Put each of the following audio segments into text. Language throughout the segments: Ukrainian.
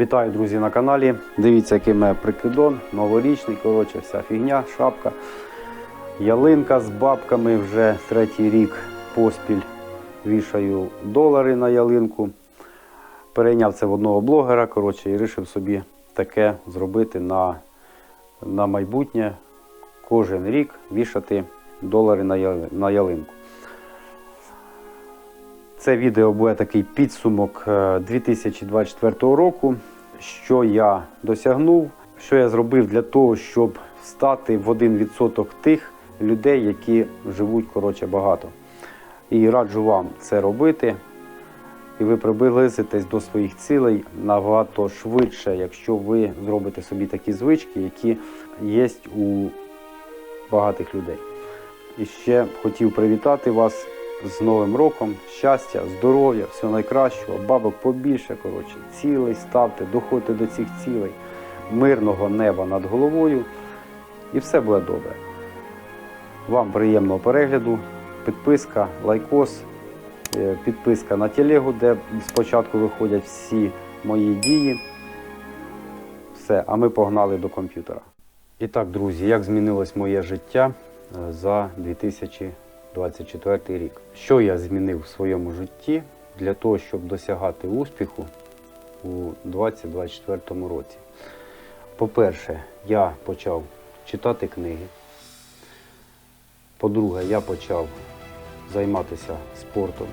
Вітаю, друзі, на каналі. Дивіться, який мене прикидон, новорічний, коротше, вся фігня, шапка. Ялинка з бабками вже третій рік поспіль. Вішаю долари на ялинку. Перейняв це в одного блогера, коротше, і вирішив собі таке зробити на, на майбутнє. Кожен рік вішати долари на ялинку. Це відео буде такий підсумок е, 2024 року, що я досягнув, що я зробив для того, щоб стати в 1% тих людей, які живуть коротше багато. І раджу вам це робити. І ви приблизитесь до своїх цілей набагато швидше, якщо ви зробите собі такі звички, які є у багатих людей. І ще хотів привітати вас з Новим роком, щастя, здоров'я, всього найкращого, бабок побільше. коротше, Цілей ставте, доходьте до цих цілей, мирного неба над головою. І все буде добре. Вам приємного перегляду, підписка, лайкос, е, підписка на телегу, де спочатку виходять всі мої дії. Все, а ми погнали до комп'ютера. І так, друзі, як змінилось моє життя е, за 2020. 24 рік. Що я змінив в своєму житті для того, щоб досягати успіху у 2024 році? По-перше, я почав читати книги. По-друге, я почав займатися спортом.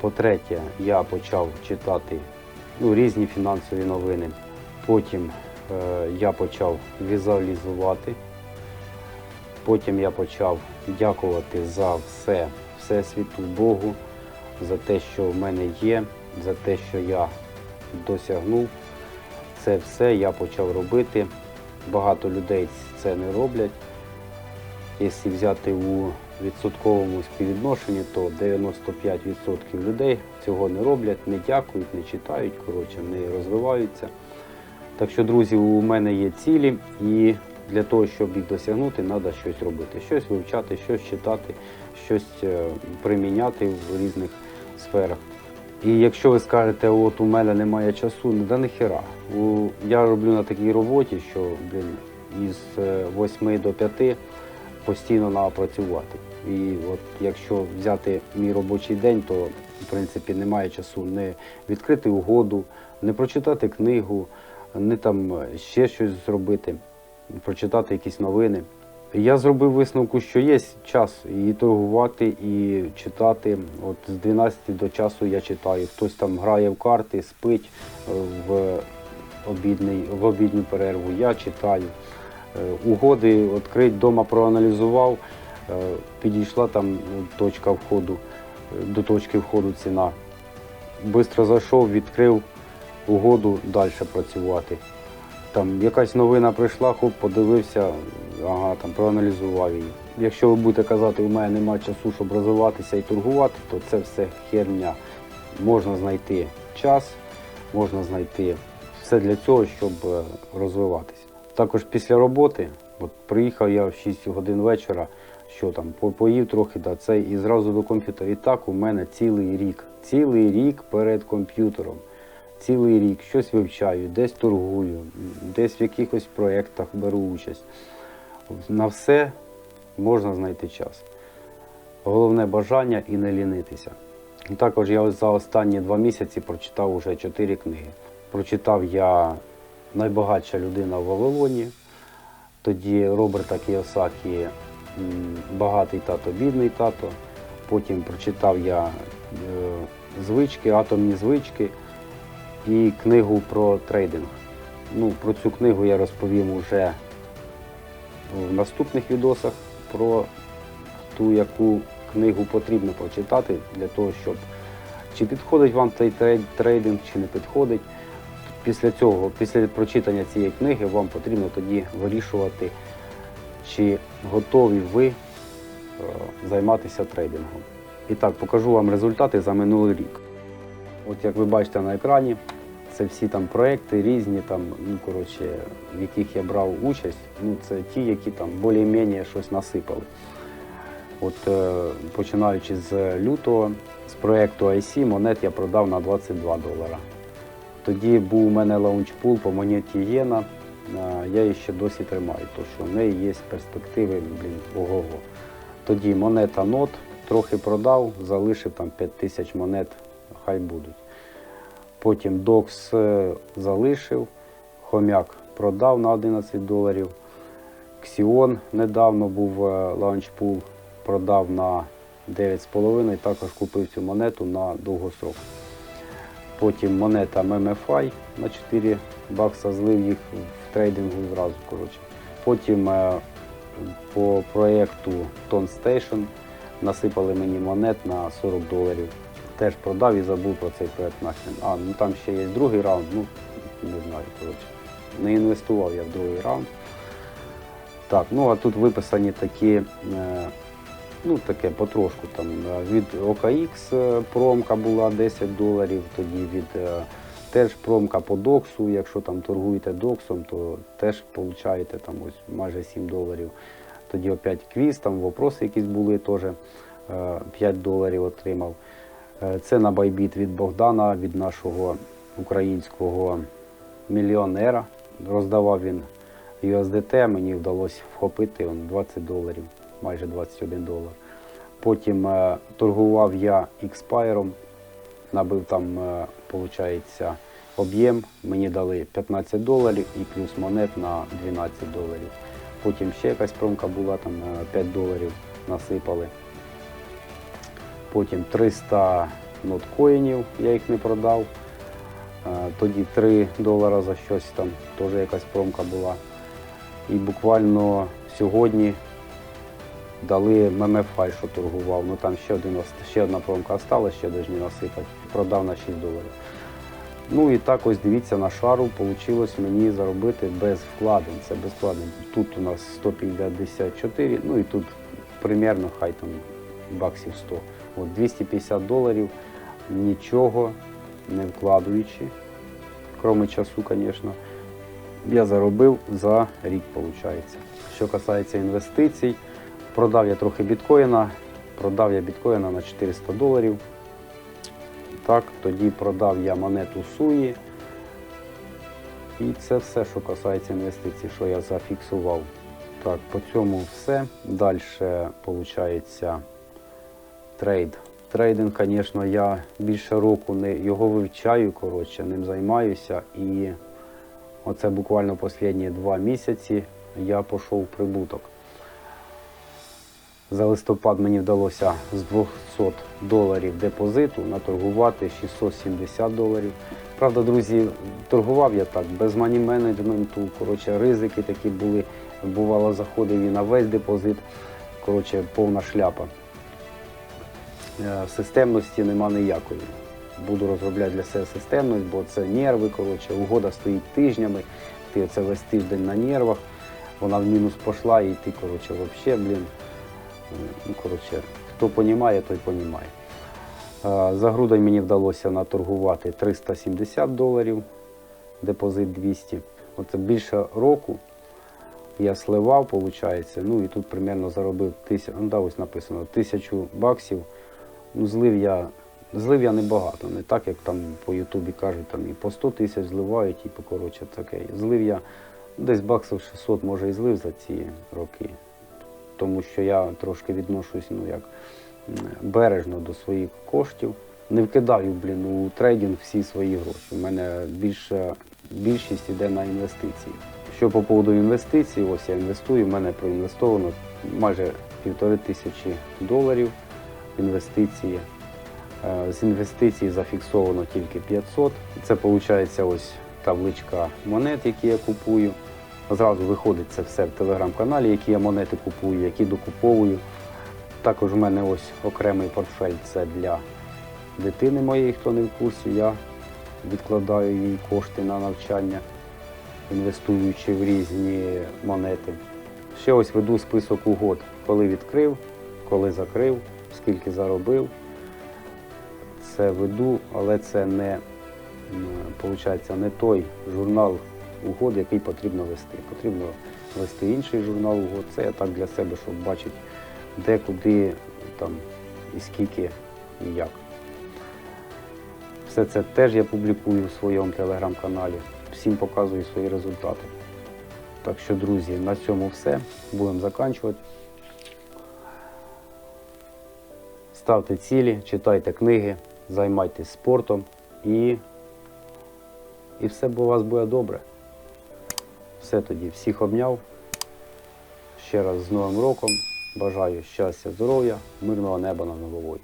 По-третє, я почав читати ну, різні фінансові новини. Потім е, я почав візуалізувати. Потім я почав дякувати за все, Всесвіту Богу, за те, що в мене є, за те, що я досягнув. Це все я почав робити. Багато людей це не роблять. Якщо взяти у відсотковому співвідношенні, то 95% людей цього не роблять, не дякують, не читають, коротше, не розвиваються. Так що, друзі, у мене є цілі, і для того, щоб їх досягнути, треба щось робити, щось вивчати, щось читати, щось е, приміняти в різних сферах. І якщо ви скажете, от у мене немає часу, ну да ніхера. У, я роблю на такій роботі, що блін, із 8 до 5 постійно треба працювати. І от якщо взяти мій робочий день, то в принципі немає часу не відкрити угоду, не прочитати книгу, не там ще щось зробити, прочитати якісь новини. Я зробив висновку, що є час і торгувати, і читати. От з 12 до часу я читаю. Хтось там грає в карти, спить е, в обідний, в обідню перерву. Я читаю. Е, Угоди відкрить, вдома проаналізував, е, підійшла там точка входу, до точки входу ціна. Бистро зайшов, відкрив угоду, далі працювати. Там якась новина прийшла, хоп, подивився, ага, там проаналізував її. Якщо ви будете казати, у мене немає часу, щоб розвиватися і торгувати, то це все херня. Можна знайти час, можна знайти все для цього, щоб е, розвиватися. Також після роботи, от приїхав я в 6 годин вечора, що там, по- поїв трохи, да, це, і зразу до комп'ютера. І так у мене цілий рік. Цілий рік перед комп'ютером. Цілий рік щось вивчаю, десь торгую, десь в якихось проєктах беру участь. На все можна знайти час. Головне бажання і не лінитися. Також я за останні два місяці прочитав уже чотири книги. Прочитав я Найбагатша людина в Вавилоні, тоді Роберта Кіосакі Багатий тато, бідний тато. Потім прочитав я е, звички, атомні звички і книгу про трейдинг. Ну, про цю книгу я розповім уже в наступних відосах про ту, яку книгу потрібно прочитати для того, щоб чи підходить вам цей трейдинг, чи не підходить. Після цього, після прочитання цієї книги, вам потрібно тоді вирішувати, чи готові ви е, займатися трейдингом. І так, покажу вам результати за минулий рік. От як ви бачите на екрані, це всі там проекти різні, там, ну, коротше, в яких я брав участь. Ну, це ті, які там більш-менш щось насипали. От е, починаючи з лютого, з проекту IC монет я продав на 22 долара. Тоді був у мене лаунчпул по монеті Єна. Е, Я її ще досі тримаю, тому що в неї є перспективи, блін, ого-го. Тоді монета нот трохи продав, залишив там 5 тисяч монет, хай будуть. Потім докс залишив, хомяк продав на 11 доларів. Ксіон недавно був е, лаунчпул, продав на 9,5, також купив цю монету на довгострок. Потім монета MMFI на 4 бакса злив їх в трейдингу зразу. Коротше. Потім е, по проєкту Ton Station насипали мені монет на 40 доларів. Теж продав і забув про цей проєкт нахрен. А, ну там ще є другий раунд, ну не знаю, коротше. Не інвестував я в другий раунд. Так, ну а тут виписані такі, е, ну таке потрошку там е, від OKX е, промка була 10 доларів, тоді від теж промка по доксу. Якщо там торгуєте доксом, то теж получаєте там ось майже 7 доларів. Тоді опять квіз, там вопроси якісь були, теж е, 5 доларів отримав. Е, Це на байбіт від Богдана, від нашого українського мільйонера. Роздавав він USDT, мені вдалося вхопити 20 доларів, майже 21 долар. Потім е, торгував я експайром, набив там, е, виходить, об'єм, мені дали 15 доларів і плюс монет на 12 доларів. Потім ще якась промка була, там е, 5 доларів насипали. Потім 300 ноткоїнів, я їх не продав. Е, Тоді 3 долара за щось там, теж якась промка була. І буквально сьогодні дали мемефай, що торгував. Ну там ще, один, ще одна промка осталась, ще повинні насипати. Продав на 6 доларів. Ну і так ось дивіться на шару, вийшло мені заробити без вкладень. Це без. Тут у нас 154, ну і тут примерно хай там баксів 100. От 250 доларів, нічого не вкладуючи, крім часу, звісно, я заробив за рік, виходить. Що касається інвестицій, продав я трохи біткоїна, продав я біткоїна на 400 доларів. Так, тоді продав я монету Суї. І це все, що касається інвестицій, що я зафіксував. Так, по цьому все. Далі, виходить, трейд. Трейдинг, звісно, я більше року не його вивчаю, коротше, ним займаюся. І оце буквально останні два місяці я пішов в прибуток. За листопад мені вдалося з 200 доларів депозиту наторгувати 670 доларів. Правда, друзі, торгував я так, без мані менеджменту, коротше, ризики такі були. Бувало, заходив і на весь депозит. Коротше, повна шляпа. Е, Системності нема ніякої. Буду розробляти для себе системність, бо це нерви, коротше, угода стоїть тижнями, ти це весь тиждень на нервах, вона в мінус пішла і ти, коротше, взагалі, блін, ну, коротше, хто розуміє, той розуміє. Е, За грудень мені вдалося наторгувати 370 доларів, депозит 200. Оце більше року я сливав, виходить, ну і тут примерно заробив тисячу, ну, да, ось написано, тисячу баксів. Ну, злив я, злив я небагато, не так, як там по Ютубі кажуть, там і по 100 тисяч зливають, і по коротше таке. Злив я десь баксів 600, може, і злив за ці роки. Тому що я трошки відношусь ну, як бережно до своїх коштів. Не вкидаю, блін, у трейдинг всі свої гроші. У мене більше, більшість йде на інвестиції. Що по поводу інвестицій, ось я інвестую, в мене проінвестовано майже півтори тисячі доларів інвестиції. Е, З інвестицій зафіксовано тільки 500. Це виходить ось табличка монет, які я купую. Зразу виходить це все в телеграм-каналі, які я монети купую, які докуповую. Також в мене ось окремий портфель це для дитини моєї, хто не в курсі. Я відкладаю їй кошти на навчання, інвестуючи в різні монети. Ще ось веду список угод, коли відкрив, коли закрив, скільки заробив. Це веду, але це не, виходить, не той журнал угод, який потрібно вести. Потрібно вести інший журнал угод. Це я так для себе, щоб бачити, де, куди, там, і скільки, і як. Все це теж я публікую в своєму телеграм-каналі. Всім показую свої результати. Так що, друзі, на цьому все. Будемо закінчувати. Ставте цілі, читайте книги, займайтесь спортом і, і все у вас буде добре. Все тоді, всіх обняв. Ще раз з Новим роком. Бажаю щастя, здоров'я, мирного неба над головою.